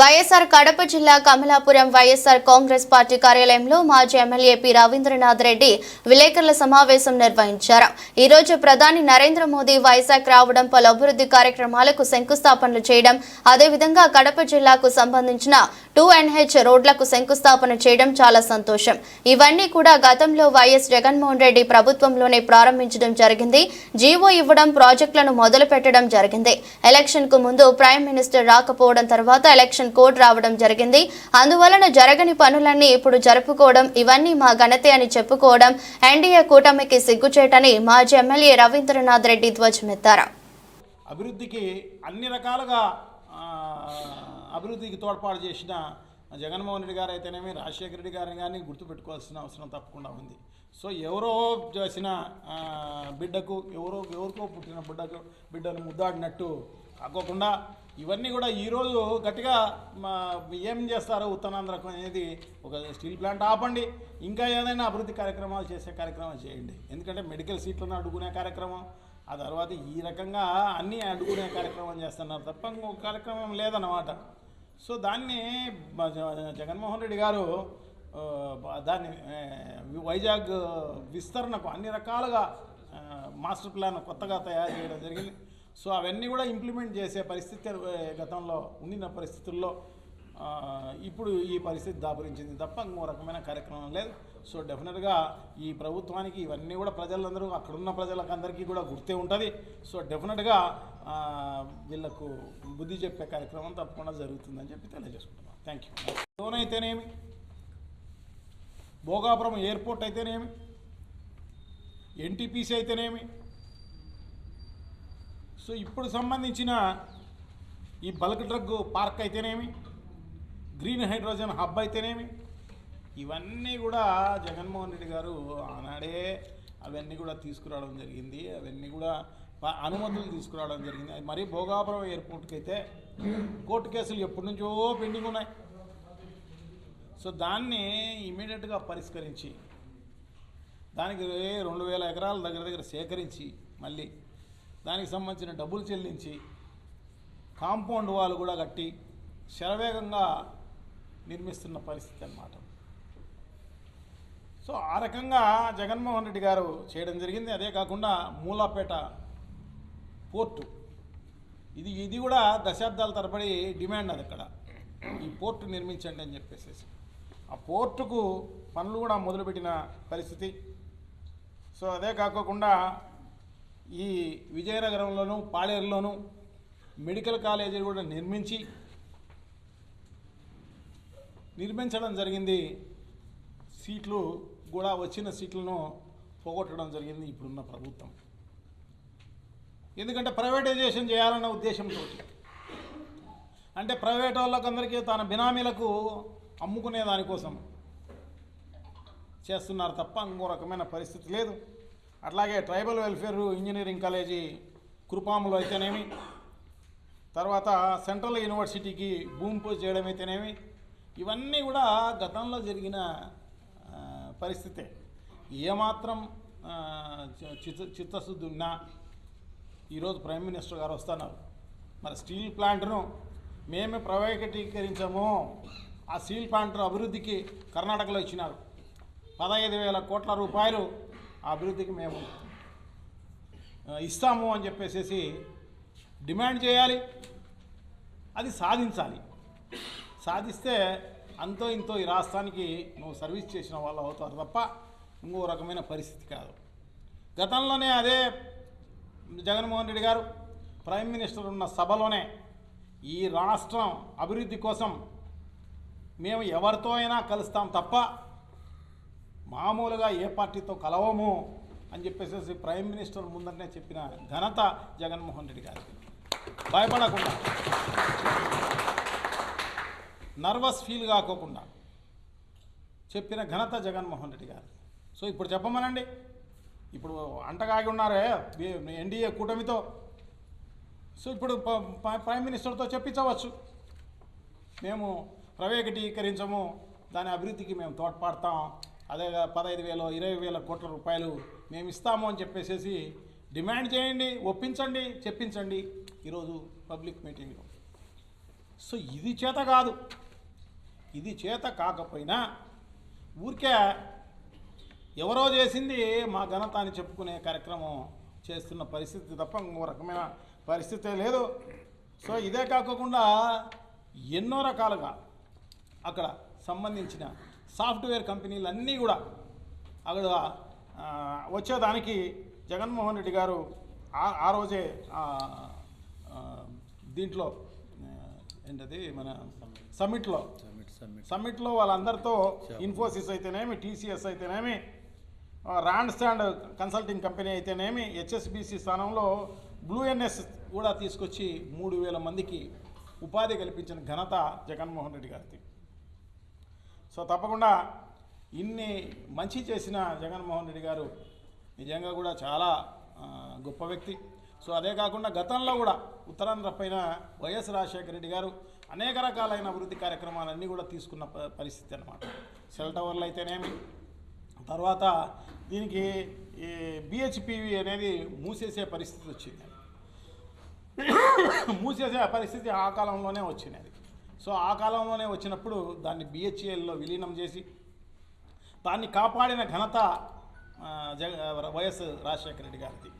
వైఎస్ఆర్ కడప జిల్లా కమలాపురం వైఎస్ఆర్ కాంగ్రెస్ పార్టీ కార్యాలయంలో మాజీ ఎమ్మెల్యే పి రవీంద్రనాథ్ రెడ్డి విలేకరుల సమావేశం నిర్వహించారు. ఈ రోజు ప్రధాని నరేంద్ర మోదీ వైజాగ్ రావడం పలు అభివృద్ధి కార్యక్రమాలకు శంకుస్థాపనలు చేయడం అదేవిధంగా కడప జిల్లాకు సంబంధించిన టూ ఎన్హెచ్ రోడ్లకు శంకుస్థాపన చేయడం చాలా సంతోషం. ఇవన్నీ కూడా గతంలో వైఎస్ జగన్మోహన్ రెడ్డి ప్రభుత్వంలోనే ప్రారంభించడం జరిగింది. జీవో ఇవ్వడం ప్రాజెక్టులను మొదలు పెట్టడం జరిగింది. ఎలక్షన్కు ముందు ప్రైమ్ మినిస్టర్ రాకపోవడం తర్వాత ఎలక్షన్ కోడ్ రావడం జరిగింది. అందువలన జరగని పనులన్నీ ఇప్పుడు జరుపుకోవడం ఇవన్నీ మా ఘనతే అని చెప్పుకోవడం ఎన్డీఏ కూటమికి సిగ్గుచేటని మాజీ ఎమ్మెల్యే రవీంద్రనాథ్ రెడ్డి ధ్వజమెత్తారు. అభివృద్ధికి అన్ని రకాలుగా అభివృద్ధికి తోడ్పాటు చేసిన జగన్మోహన్ రెడ్డి గారు అయితేనేమి రాజశేఖర రెడ్డి గారిని కానీ గుర్తుపెట్టుకోవాల్సిన అవసరం తప్పకుండా ఉంది. సో ఎవరో చేసిన బిడ్డకు ఎవరో ఎవరికో పుట్టిన బిడ్డకు బిడ్డను ముద్దాడినట్టు కాకోకుండా ఇవన్నీ కూడా ఈరోజు గట్టిగా మా ఏం చేస్తారు ఉత్తరాంధ్రకు అనేది ఒక స్టీల్ ప్లాంట్ ఆపండి. ఇంకా ఏదైనా అభివృద్ధి కార్యక్రమాలు చేసే కార్యక్రమాలు చేయండి. ఎందుకంటే మెడికల్ సీట్లను అడుగునే కార్యక్రమం ఆ తర్వాత ఈ రకంగా అన్నీ అడుగునే కార్యక్రమం చేస్తున్నారు తప్ప ఇంకొక కార్యక్రమం లేదన్నమాట. సో దాన్ని జగన్మోహన్ రెడ్డి గారు దాన్ని వైజాగ్ విస్తరణకు అన్ని రకాలుగా మాస్టర్ ప్లాన్ కొత్తగా తయారు చేయడం జరిగింది. సో అవన్నీ కూడా ఇంప్లిమెంట్ చేసే పరిస్థితి గతంలో ఉండిన పరిస్థితుల్లో ఇప్పుడు ఈ పరిస్థితి దాపురించింది తప్ప ఇంకో రకమైన కార్యక్రమం లేదు. సో డెఫినెట్గా ఈ ప్రభుత్వానికి ఇవన్నీ కూడా ప్రజలందరూ అక్కడున్న ప్రజలకందరికీ కూడా గుర్తే ఉంటుంది. సో డెఫినెట్గా వీళ్ళకు బుద్ధి చెప్పే కార్యక్రమం తప్పకుండా జరుగుతుందని చెప్పి తెలియజేసుకుంటున్నాను థ్యాంక్ యూ లోన్ అయితేనేమి? భోగాపురం ఎయిర్పోర్ట్ అయితేనేమి? ఎన్టీపీసీ అయితేనేమి? సో ఇప్పుడు సంబంధించిన ఈ బల్క్ డ్రగ్ పార్క్ అయితేనేమి? గ్రీన్ హైడ్రోజన్ హబ్ అయితేనేమి? ఇవన్నీ కూడా జగన్మోహన్ రెడ్డి గారు ఆనాడే అవన్నీ కూడా తీసుకురావడం జరిగింది. అవన్నీ కూడా అనుమతులు తీసుకురావడం జరిగింది. అది మరీ భోగాపురం ఎయిర్పోర్ట్కి అయితే కోర్టు కేసులు ఎప్పటి నుంచో పెండింగ్ ఉన్నాయి. సో దాన్ని ఇమీడియట్గా పరిష్కరించి దానికి రెండు వేల ఎకరాల దగ్గర దగ్గర సేకరించి మళ్ళీ దానికి సంబంధించిన డబ్బులు చెల్లించి కాంపౌండ్ వాళ్ళు కూడా కట్టి శరవేగంగా నిర్మిస్తున్న పరిస్థితి అన్నమాట. సో ఆ రకంగా జగన్మోహన్ రెడ్డి గారు చేయడం జరిగింది. అదే కాకుండా మూలాపేట పోర్టు. ఇది ఇది కూడా దశాబ్దాల తరబడి డిమాండ్ అది అక్కడ. ఈ పోర్టు నిర్మించండి అని చెప్పేసి ఆ పోర్టుకు పనులు కూడా మొదలుపెట్టిన పరిస్థితి. సో అదే కాకోకుండా ఈ విజయనగరంలోను పాడేరులోను మెడికల్ కాలేజీ కూడా నిర్మించి నిర్మించడం జరిగింది. సీట్లు కూడా వచ్చిన సీట్లను పోగొట్టడం జరిగింది ఇప్పుడున్న ప్రభుత్వం. ఎందుకంటే ప్రైవేటైజేషన్ చేయాలన్న ఉద్దేశంతో. అంటే ప్రైవేట్ వాళ్ళకందరికీ తన బినామీలకు అమ్ముకునే దానికోసం చేస్తున్నారు తప్ప ఇంకో రకమైన పరిస్థితి లేదు. అట్లాగే ట్రైబల్ వెల్ఫేర్ ఇంజనీరింగ్ కాలేజీ కురుపాములో అయితేనేమి తర్వాత సెంట్రల్ యూనివర్సిటీకి భూమి పూజ చేయడం అయితేనేమి ఇవన్నీ కూడా గతంలో జరిగిన పరిస్థితే. ఏమాత్రం చి- చిత్త చిత్తశుద్ధి ఉన్నా ఈరోజు ప్రైమ్ మినిస్టర్ గారు వస్తున్నారు. మరి స్టీల్ ప్లాంట్ను మేమే ప్రైవేటీకరించాము. ఆ స్టీల్ ప్లాంట్ అభివృద్ధికి కర్ణాటకలో ఇచ్చినారు. పదహైదు వేల కోట్ల రూపాయలు ఆ అభివృద్ధికి మేము ఇస్తాము అని చెప్పేసి డిమాండ్ చేయాలి. అది సాధించాలి. సాధిస్తే అంతో ఇంతో ఈ రాష్ట్రానికి నువ్వు సర్వీస్ చేసిన వాళ్ళు అవుతారు తప్ప ఇంకో రకమైన పరిస్థితి కాదు. గతంలోనే అదే జగన్మోహన్ రెడ్డి గారు ప్రైమ్ మినిస్టర్ ఉన్న సభలోనే ఈ రాష్ట్రం అభివృద్ధి కోసం మేము ఎవరితో అయినా కలుస్తాం తప్ప మామూలుగా ఏ పార్టీతో కలవము అని చెప్పేసి ప్రైమ్ మినిస్టర్ ముందరనే చెప్పిన ఘనత జగన్మోహన్ రెడ్డి గారికి భయపడకుండా. నర్వస్ ఫీల్ కాకోకుండా చెప్పిన ఘనత జగన్మోహన్ రెడ్డి గారు. సో ఇప్పుడు చెప్పమనండి. ఇప్పుడు అంటగాగి ఉన్నారే ఎన్డీఏ కూటమితో. సో ఇప్పుడు ప్రైమ్ మినిస్టర్తో చెప్పించవచ్చు. మేము ప్రైవేటీకరించము దాని అభివృద్ధికి మేము తోడ్పడతాం. అదే పదహైదు వేలు ఇరవై వేల కోట్ల రూపాయలు మేము ఇస్తాము అని చెప్పేసి డిమాండ్ చేయండి ఒప్పించండి చెప్పించండి ఈరోజు పబ్లిక్ మీటింగ్లో. సో ఇది చేత కాదు. ఇది చేత కాకపోయినా ఊరికే ఎవరో చేసింది మా ఘనత అని చెప్పుకునే కార్యక్రమం చేస్తున్న పరిస్థితి తప్ప ఇంకో రకమైన పరిస్థితే లేదు. సో ఇదే కాకుండా ఎన్నో రకాలుగా అక్కడ సంబంధించిన సాఫ్ట్వేర్ కంపెనీలు అన్నీ కూడా అక్కడ వచ్చేదానికి జగన్మోహన్ రెడ్డి గారు ఆ రోజే దీంట్లో ఏంటది మన సమ్మిట్లో సమ్మిట్లో వాళ్ళందరితో ఇన్ఫోసిస్ అయితేనేమి టీసీఎస్ అయితేనేమి రాండ్ స్టాండ్ కన్సల్టింగ్ కంపెనీ అయితేనేమి హెచ్ఎస్బిసి స్థానంలో బ్లూ ఎన్ఎస్ కూడా తీసుకొచ్చి మూడు వేల మందికి ఉపాధి కల్పించిన ఘనత జగన్మోహన్ రెడ్డి గారిది. సో తప్పకుండా ఇన్ని మంచి చేసిన జగన్మోహన్ రెడ్డి గారు నిజంగా కూడా చాలా గొప్ప వ్యక్తి. సో అదే కాకుండా గతంలో కూడా ఉత్తరాంధ్ర పైన వైఎస్ రాజశేఖర రెడ్డి గారు అనేక రకాలైన అభివృద్ధి కార్యక్రమాలన్నీ కూడా తీసుకున్న పరిస్థితి అనమాట సెల్ టవర్లు అయితేనేమి తర్వాత దీనికి ఈ బిహెచ్పివి అనేది మూసేసే పరిస్థితి వచ్చింది. మూసేసే పరిస్థితి ఆ కాలంలోనే వచ్చింది సో ఆ కాలంలోనే వచ్చినప్పుడు దాన్ని బిహెచ్ఎల్లో విలీనం చేసి దాన్ని కాపాడిన ఘనత జగ వైఎస్ రాజశేఖర రెడ్డి గారిది.